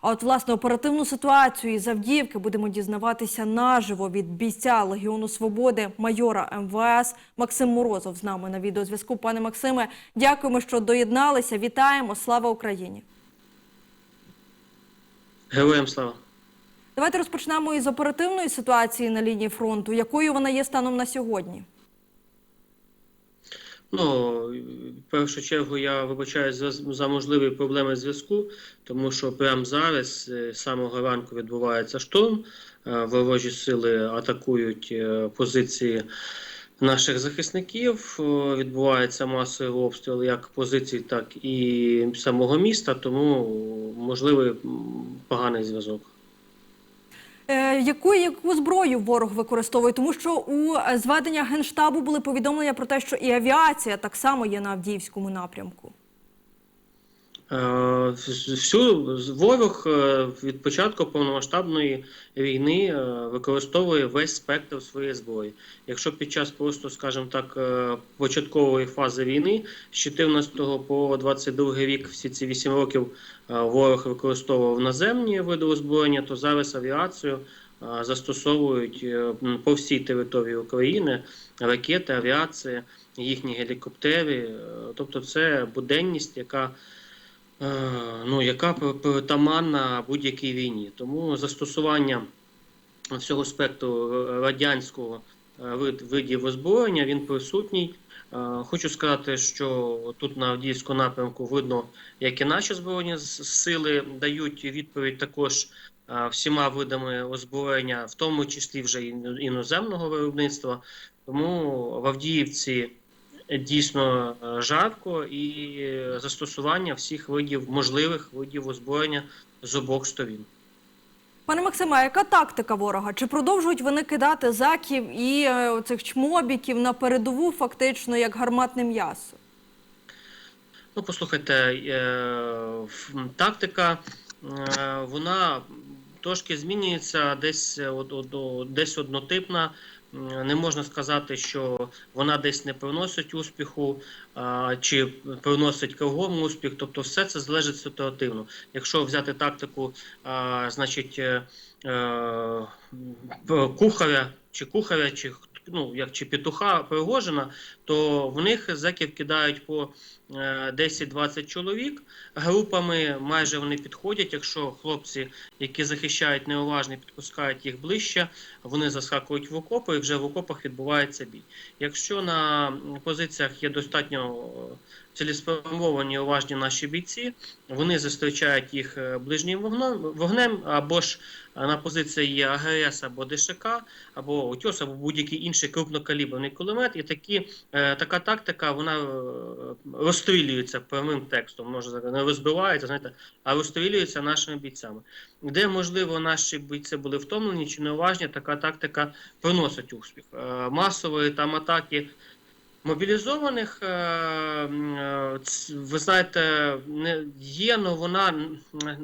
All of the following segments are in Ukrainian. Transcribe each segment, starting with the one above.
А от власне оперативну ситуацію із Авдіївки будемо дізнаватися наживо від бійця Легіону Свободи, майора МВС Максим Морозов з нами на відеозв'язку. Пане Максиме, дякуємо, що доєдналися. Вітаємо! Слава Україні! Героям слава. Давайте розпочнемо із оперативної ситуації на лінії фронту. Якою вона є станом на сьогодні? Ну, в першу чергу я вибачаю за, за можливі проблеми зв'язку, тому що прямо зараз, е, з самого ранку, відбувається шторм. Е, Ворожі сили атакують е, позиції наших захисників. Відбувається масовий обстріл як позицій, так і самого міста, тому можливий поганий зв'язок. Е, яку, яку зброю ворог використовує? Тому що у е, зведення Генштабу були повідомлення про те, що і авіація так само є на Авдіївському напрямку. Е, Всю ворог е, від початку повномасштабної війни е, використовує весь спектр своєї зброї. Якщо під час просто, скажімо так, початкової фази війни з 14 по 22 рік, всі ці 8 років ворог використовував наземні види озброєння, то зараз авіацію застосовують по всій території України ракети, авіація, їхні гелікоптери. Тобто, це буденність, яка ну, яка притаманна будь-якій війні. Тому застосування всього спектру е, радянського е, вид, видів озброєння він присутній. Е, Хочу сказати, що тут на Авдіївському напрямку видно, як і наші збройні сили дають відповідь також е, всіма видами озброєння, в тому числі вже іно- іноземного виробництва. Тому в Авдіївці дійсно е, жарко і застосування всіх видів можливих видів озброєння з обох сторін. Пане Максиме, а яка тактика ворога? Чи продовжують вони кидати заків і е, оцих чмобіків на передову, фактично як гарматне м'ясо? Ну, послухайте, е, тактика вона трошки змінюється, десь, десь однотипна. Не можна сказати, що вона десь не приносить успіху чи приносить кругом успіх. Тобто, все це залежить ситуативно. Якщо взяти тактику, значить, е, е, кухаря чи кухаря, чи ну, як чи петуха Пригожина, то в них зеків кидають по е, 10-20 чоловік групами. Майже вони підходять. Якщо хлопці, які захищають неуважні, підпускають їх ближче, вони заскакують в окопи, і вже в окопах відбувається бій. Якщо на позиціях є достатньо е, цілеспрямовані уважні наші бійці, вони зустрічають їх е, ближнім вогнем, або ж е, на позиції АГС або ДШК, або УТьОС, або будь-який інший крупнокаліберний кулемет. І такі, е, така тактика вона розстрілюється прямим текстом, може не розбивається, знаєте, а розстрілюється нашими бійцями. Де, можливо, наші бійці були втомлені чи неуважні, така тактика приносить успіх. Масової там атаки мобілізованих, е, е, ви знаєте, є, але вона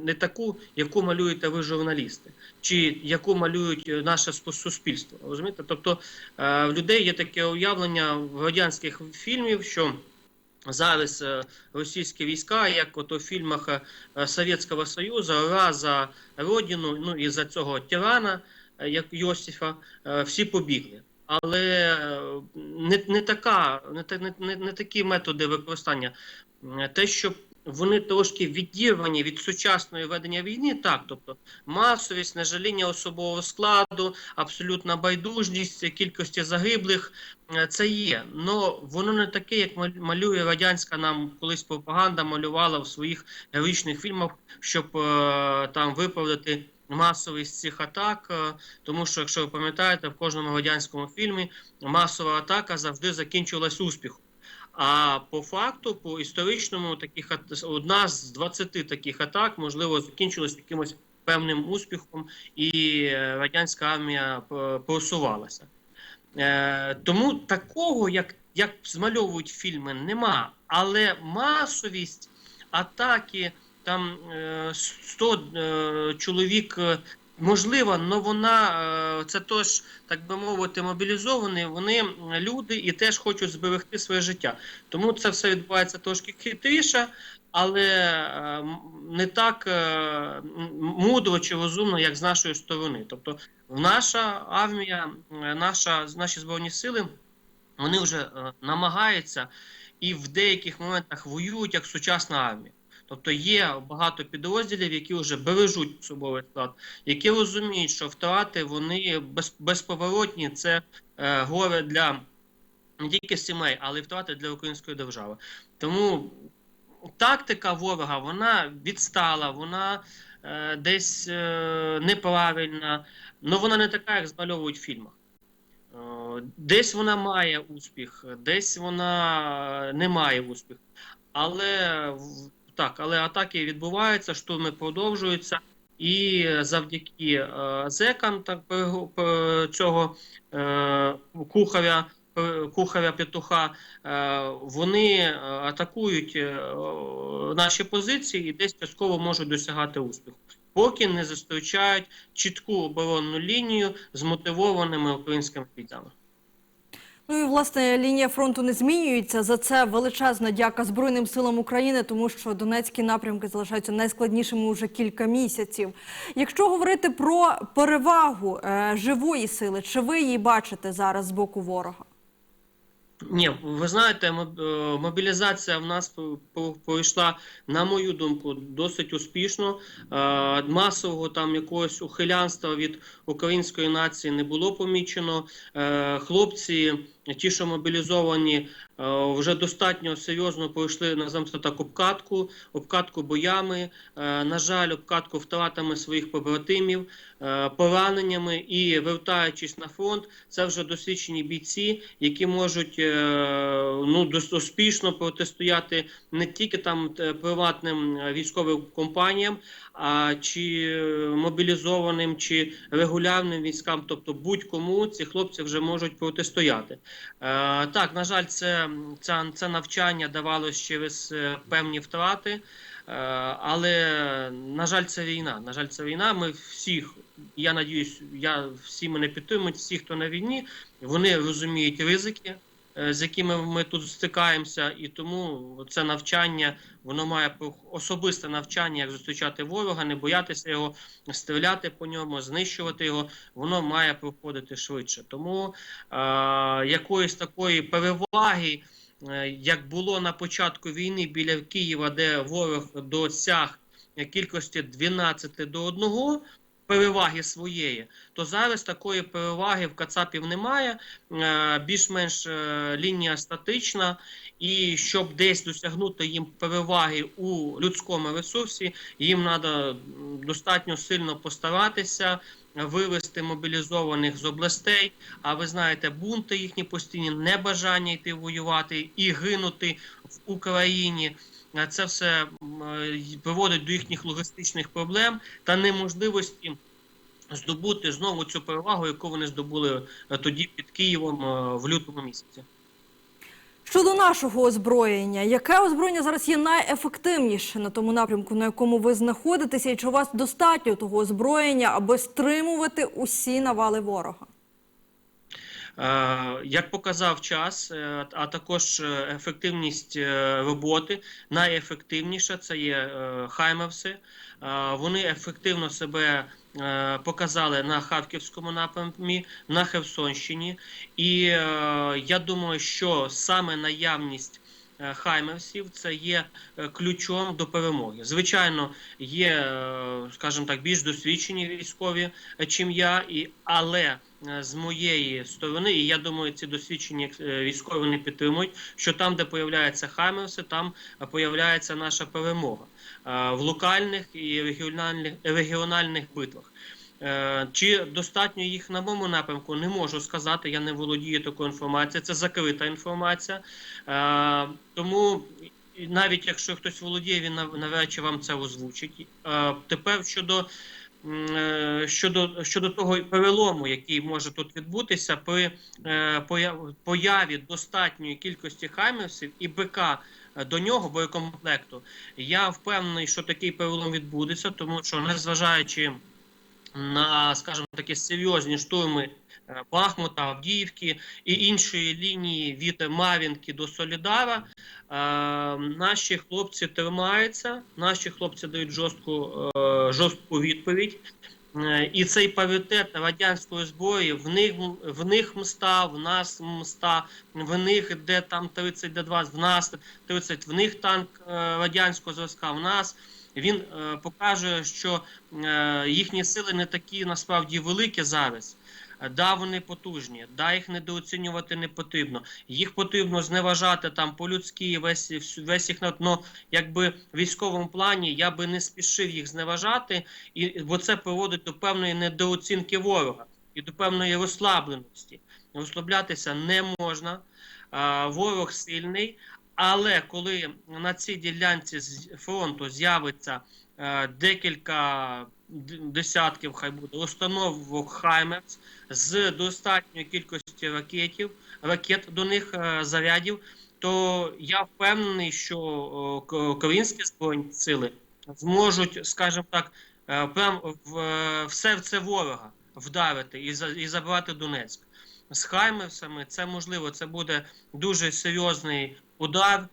не таку, яку малюєте ви журналісти, чи яку малюють наше суспільство. Розумієте? Тобто е, в людей є таке уявлення в радянських фільмів, що Зараз російські війська, як от у фільмах Совєтського Союзу, «Ура за родину, ну і за цього тирана, як Йосифа, всі побігли. Але е, не, не, така, не, не, не, такі методи використання. Те, що вони трошки відірвані від сучасної ведення війни, так, тобто масовість, нежаління особового складу, абсолютна байдужність кількості загиблих, Е, це є. Но воно не таке, як мал- малює радянська нам колись пропаганда малювала в своїх героїчних фільмах, щоб е, там виправдати масовість цих атак. е, тому що, якщо ви пам'ятаєте, в кожному радянському фільмі масова атака завжди закінчувалась успіхом. А по факту, по історичному, таких одна з 20 таких атак, можливо, закінчилась якимось певним успіхом, і е, радянська армія е, просувалася. Тому такого, як, як змальовують фільми, нема. Але масовість атаки, там е, 100 е, чоловік е, Можливо, але вона е, це теж, так би мовити, мобілізовані. Вони люди і теж хочуть зберегти своє життя. Тому це все відбувається трошки хитріше, але е, не так е, мудро чи розумно, як з нашої сторони. Тобто, наша армія, е, наша наші збройні сили, вони вже е, намагаються і в деяких моментах воюють як сучасна армія. Тобто є багато підрозділів, які вже бережуть особовий склад, які розуміють, що втрати вони без, безповоротні, це е, горе для не тільки сімей, але й втрати для української держави. Тому тактика ворога вона відстала, вона е, десь е, неправильна, але вона не така, як змальовують в фільмах. Е, Десь вона має успіх, десь вона не має успіху. Але так, але атаки відбуваються, штурми продовжуються, і завдяки е, зекам так, цього е, кухаря, пе- кухаря петуха, е, вони е, атакують е, наші позиції і десь частково можуть досягати успіху. Поки не зустрічають чітку оборонну лінію з мотивованими українськими бійцями. Ну і власне лінія фронту не змінюється. За це величезна дяка Збройним силам України, тому що Донецькі напрямки залишаються найскладнішими уже кілька місяців. Якщо говорити про перевагу е, живої сили, чи ви її бачите зараз з боку ворога? Ні, ви знаєте, е, мобілізація в нас пройшла, на мою думку, досить успішно. Е, Масового там якогось ухилянства від української нації не було помічено. Е, Хлопці, ті, що мобілізовані, е, вже достатньо серйозно пройшли це так обкатку, обкатку боями. е, На жаль, обкатку втратами своїх побратимів, е, пораненнями і вертаючись на фронт, це вже досвідчені бійці, які можуть ну успішно протистояти не тільки там приватним військовим компаніям, а чи е, мобілізованим, чи регулярним військам, тобто будь-кому ці хлопці вже можуть протистояти. Е, так, на жаль, це, це, це навчання давалось через е, певні втрати. Але на жаль, це війна. На жаль, це війна. Ми всіх, я надіюсь, я всі мене підтримують, всі, хто на війні, вони розуміють ризики, з якими ми тут стикаємося, і тому це навчання, воно має особисте навчання, як зустрічати ворога, не боятися його, стріляти по ньому, знищувати його. Воно має проходити швидше. Тому е, якоїсь такої переваги. Е, як було на початку війни біля Києва, де ворог досяг кількості 12 до 1 переваги своєї, то зараз такої переваги в Кацапів немає. Е, Більш-менш е, лінія статична, і щоб десь досягнути їм переваги у людському ресурсі, їм треба достатньо сильно постаратися. Вивести мобілізованих з областей, а ви знаєте, бунти їхні постійні, небажання йти воювати і гинути в Україні. Це все е, приводить до їхніх логістичних проблем та неможливості здобути знову цю перевагу, яку вони здобули е, тоді під Києвом е, в лютому місяці. Щодо нашого озброєння, яке озброєння зараз є найефективніше на тому напрямку, на якому ви знаходитеся, і чи у вас достатньо того озброєння, аби стримувати усі навали ворога? Е, Як показав час, е, а також е, ефективність роботи, найефективніша це є Хаймерси. Вони ефективно себе показали на Харківському напрямі, на Херсонщині. І я думаю, що саме наявність Хаймерсів це є е, ключом до перемоги. Звичайно, є, е, скажімо так, більш досвідчені військові, е, чим я, і але е, з моєї сторони, і я думаю, ці досвідчені е, військові вони підтримують, що там, де появляються Хаймерси, там е, появляється наша перемога е, в локальних і регіональних, регіональних битвах. Е, Чи достатньо їх на моєму напрямку, не можу сказати. Я не володію такою інформацією. Це закрита інформація. Е, Тому навіть якщо хтось володіє, він нав- навряд вам це озвучить. Е, Тепер щодо, щодо, щодо того перелому, який може тут відбутися, при появі достатньої кількості хаймерсів і БК до нього боєкомплекту, я впевнений, що такий перелом відбудеться, тому що незважаючи на, скажімо такі, серйозні штурми е, Бахмута, Авдіївки і іншої лінії від Мар'їнки до Солідара. Е, наші хлопці тримаються, наші хлопці дають жорстку, е, жорстку відповідь. І цей паритет радянської зброї, в них, в них мста, в нас мста, в них де там 30, де 20, в нас 30, в них танк радянського зразка, в нас. Він е, покаже, що е, їхні сили не такі насправді великі зараз. Е, Да, вони потужні, да, їх недооцінювати не потрібно. Їх потрібно зневажати там по-людськи, весь, весь їх. Но якби в військовому плані я би не спішив їх зневажати, і, бо це приводить до певної недооцінки ворога і до певної розслабленості. Розслаблятися не можна. Ворог сильний, але коли на цій ділянці фронту з'явиться е, декілька десятків, хай буде установок Хаймерс з достатньою кількістю ракетів, ракет до них е, зарядів, то я впевнений, що українські збройні сили зможуть, скажімо так, е, прям в, е, в серце ворога вдарити і, за, і забрати Донецьк. З Хаймерсами це можливо, це буде дуже серйозний удар е,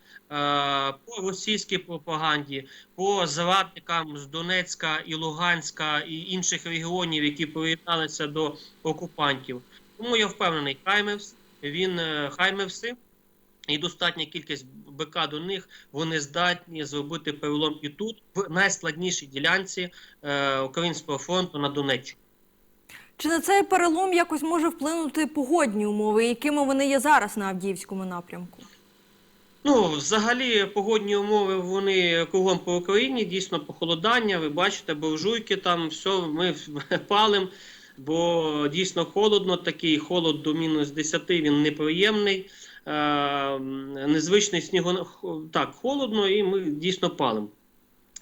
по російській пропаганді, по зрадникам з Донецька і Луганська і інших регіонів, які приєдналися до окупантів. Тому я впевнений, Хаймерс, він е, Хаймерси і достатня кількість БК до них вони здатні зробити перелом і тут, в найскладнішій ділянці е, Українського фронту на Донеччині. Чи на цей перелом якось може вплинути погодні умови, якими вони є зараз на Авдіївському напрямку? Ну, взагалі, погодні умови вони кругом по Україні, дійсно похолодання. Ви бачите, буржуйки там, все, ми палим, бо дійсно холодно, такий холод до мінус 10, він неприємний. Е, незвичний снігон... Так, холодно, і ми дійсно палимо.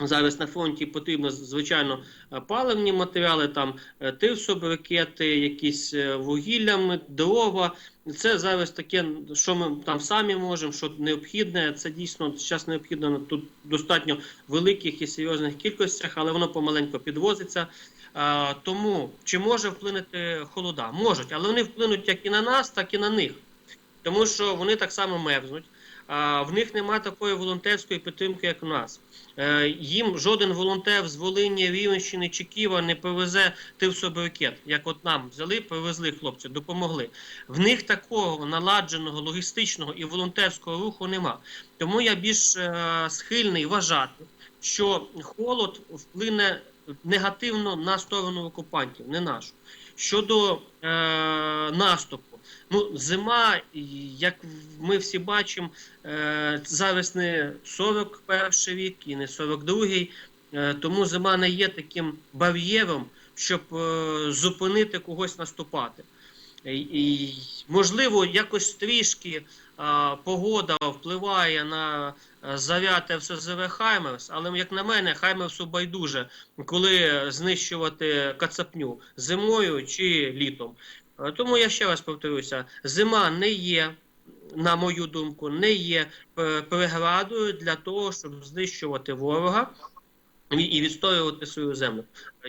Зараз на фронті потрібно, звичайно, е, паливні матеріали, там е, тирсобрикети, якісь е, вугілля, дрова. Це зараз таке, що ми там самі можемо, що необхідне. Це дійсно зараз необхідно тут достатньо великих і серйозних кількостях, але воно помаленько підвозиться. Тому чи може вплинути холода? Можуть, але вони вплинуть як і на нас, так і на них. Тому що вони так само мерзнуть. В них немає такої волонтерської підтримки, як у нас. Е, їм жоден волонтер з Волині, Рівненщини чи Києва не привезе тирсобрикет, як от нам взяли, привезли хлопці, допомогли. В них такого наладженого логістичного і волонтерського руху нема. Тому я більш е, схильний вважати, що холод вплине негативно на сторону окупантів, не нашу. Щодо е, наступу, ну зима, як ми всі бачимо, е, зараз не 41 рік і не 42-й, е, тому зима не є таким бар'єром, щоб е, зупинити когось наступати. І, можливо, якось трішки а, погода впливає на заряд ФСЗВ Хаймерс, але як на мене, Хаймерсу байдуже, коли знищувати кацапню зимою чи літом. Е, Тому я ще раз повторюся: зима не є, на мою думку, не є е, преградою для того, щоб знищувати ворога і- відстоювати свою землю.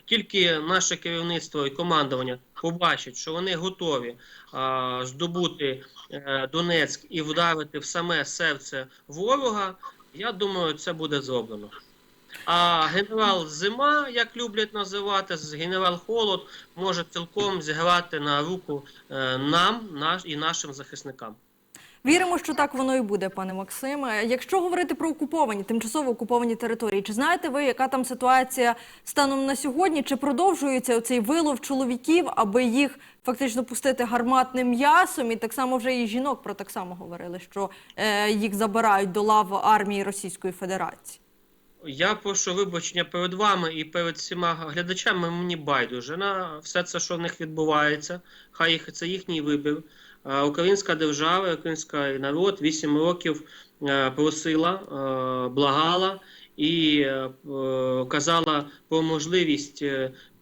Тільки наше керівництво і командування побачать, що вони готові а, здобути е, Донецьк і вдарити в саме серце ворога. Я думаю, це буде зроблено. А генерал Зима, як люблять називати, генерал Холод може цілком зіграти на руку е, нам наш, і нашим захисникам. Віримо, що так воно і буде, пане Максиме. Якщо говорити про окуповані, тимчасово окуповані території, чи знаєте ви, яка там ситуація станом на сьогодні? Чи продовжується оцей вилов чоловіків, аби їх фактично пустити гарматним м'ясом? І так само вже і жінок про так само говорили, що е, їх забирають до лав армії Російської Федерації. Я прошу вибачення перед вами і перед всіма глядачами. Мені байдуже на все це, що в них відбувається. Хай їх це їхній вибір. Е, Українська держава, український народ 8 років е, просила, е, благала і казала про можливість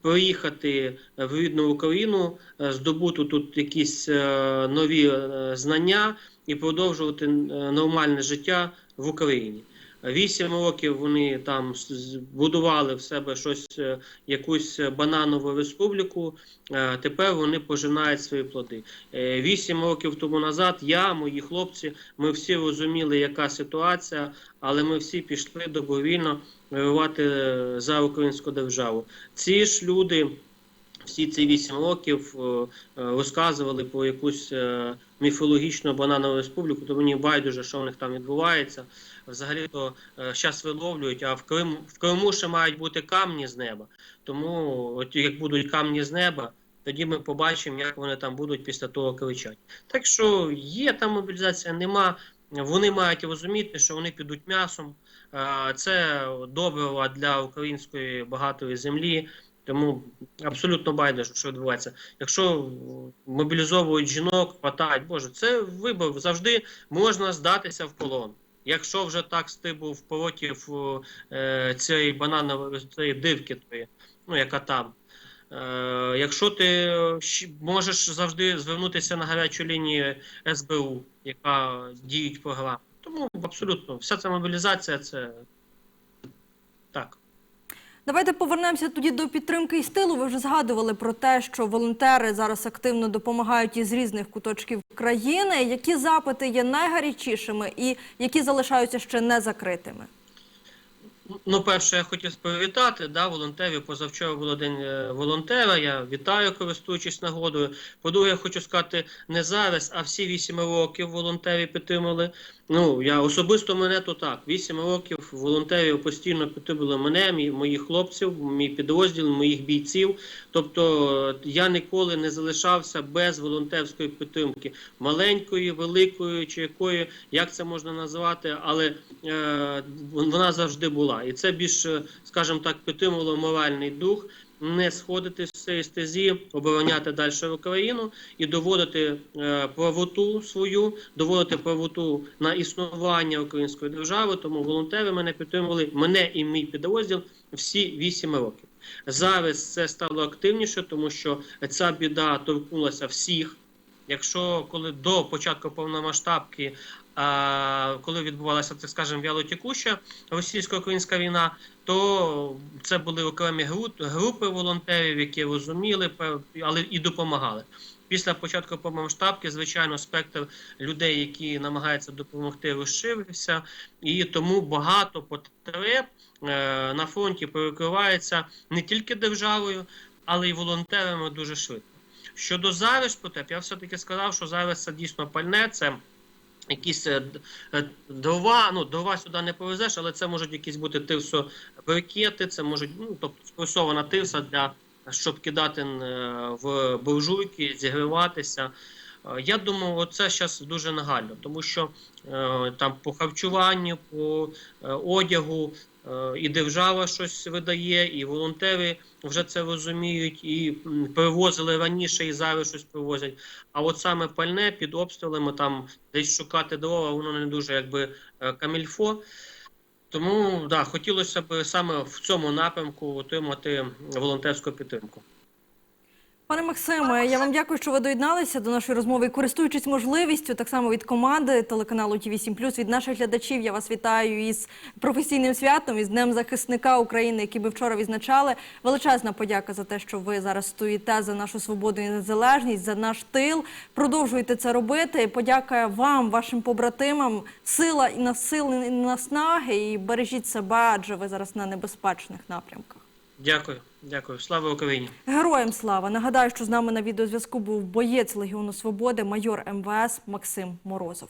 проїхати в рідну Україну, здобути тут якісь нові знання і продовжувати нормальне життя в Україні. Вісім років вони там будували в себе щось, е, якусь бананову республіку. е, Тепер вони пожинають свої плоди. Е, Вісім років тому назад я, мої хлопці, ми всі розуміли, яка ситуація, але ми всі пішли добровільно воювати за українську державу. Ці ж люди всі ці вісім років е, е, розказували про якусь е, міфологічну бананову республіку, то мені байдуже, що в них там відбувається. Взагалі то зараз виловлюють, а в Криму в Криму ще мають бути камні з неба. Тому, от як будуть камні з неба, тоді ми побачимо, як вони там будуть після того кричати. Так що є там мобілізація, нема. Вони мають розуміти, що вони підуть м'ясом. Це добрива для української багатої землі. Тому абсолютно байдуже, що відбувається. Якщо мобілізовують жінок, хватають, боже, це вибор. Завжди можна здатися в полон. Якщо вже так ти був проти е, цієї бананової цієї дивки твої, ну яка там. Е, якщо ти можеш завжди звернутися на гарячу лінію СБУ, яка діють програми. Тому абсолютно вся ця мобілізація це так. Давайте повернемося тоді до підтримки і стилу. Ви вже згадували про те, що волонтери зараз активно допомагають із різних куточків країни. Які запити є найгарячішими і які залишаються ще не закритими? Ну, перше, я хотів привітати да, волонтерів. Позавчора було день е, волонтера. Я вітаю, користуючись нагодою. По-друге, я хочу сказати, не зараз, а всі вісім років волонтери підтримали. Ну, я особисто мене то так. Вісім років волонтерів постійно підтримали мене, мій, моїх хлопців, мій підрозділ, моїх бійців. Тобто е, я ніколи не залишався без волонтерської підтримки, маленької, великої чи якої, як це можна назвати, але е, вона завжди була. І це більше, скажімо так, підтримувало моральний дух. Не сходити з цієї стезі, обороняти далі Україну і доводити е, правоту свою, доводити правоту на існування української держави. Тому волонтери мене підтримували, мене і мій підрозділ всі вісім років. Зараз це стало активніше, тому що ця біда торкнулася всіх. Якщо коли до початку повномасштабки, а, коли відбувалася, так скажемо, вялотікуща російсько-українська війна, то це були окремі гру- групи волонтерів, які розуміли, але і допомагали. Після початку повномасштабки, звичайно, спектр людей, які намагаються допомогти, розширився, і тому багато потреб е, на фронті перекривається не тільки державою, але й волонтерами дуже швидко. Щодо зараз потреб, я все-таки сказав, що зараз це дійсно пальне, це якісь е, е, дрова, ну дрова сюди не повезеш, але це можуть якісь бути тирсо-брикети, це можуть, ну, тобто спресована тирса для щоб кидати е, в буржуйки, зігріватися. Я думаю, це зараз дуже нагально, тому що там по харчуванню, по одягу і держава щось видає, і волонтери вже це розуміють, і привозили раніше, і зараз щось привозять. А от саме пальне під обстрілами там десь шукати дрова, воно не дуже якби е, камільфо. Тому да, хотілося б саме в цьому напрямку отримати волонтерську підтримку. Пане Максиме, я вам дякую, що ви доєдналися до нашої розмови. І Користуючись можливістю, так само від команди телеканалу ТВ 7 від наших глядачів, я вас вітаю із професійним святом, із Днем захисника України, який ми вчора відзначали. Величезна подяка за те, що ви зараз стоїте за нашу свободу і незалежність, за наш тил. Продовжуйте це робити. Подяка вам, вашим побратимам, сила і на сил і наснаги. І бережіть себе, адже ви зараз на небезпечних напрямках. Дякую, дякую. Слава Україні! Героям слава! Нагадаю, що з нами на відеозв'язку був боєць Легіону Свободи, майор МВС Максим Морозов.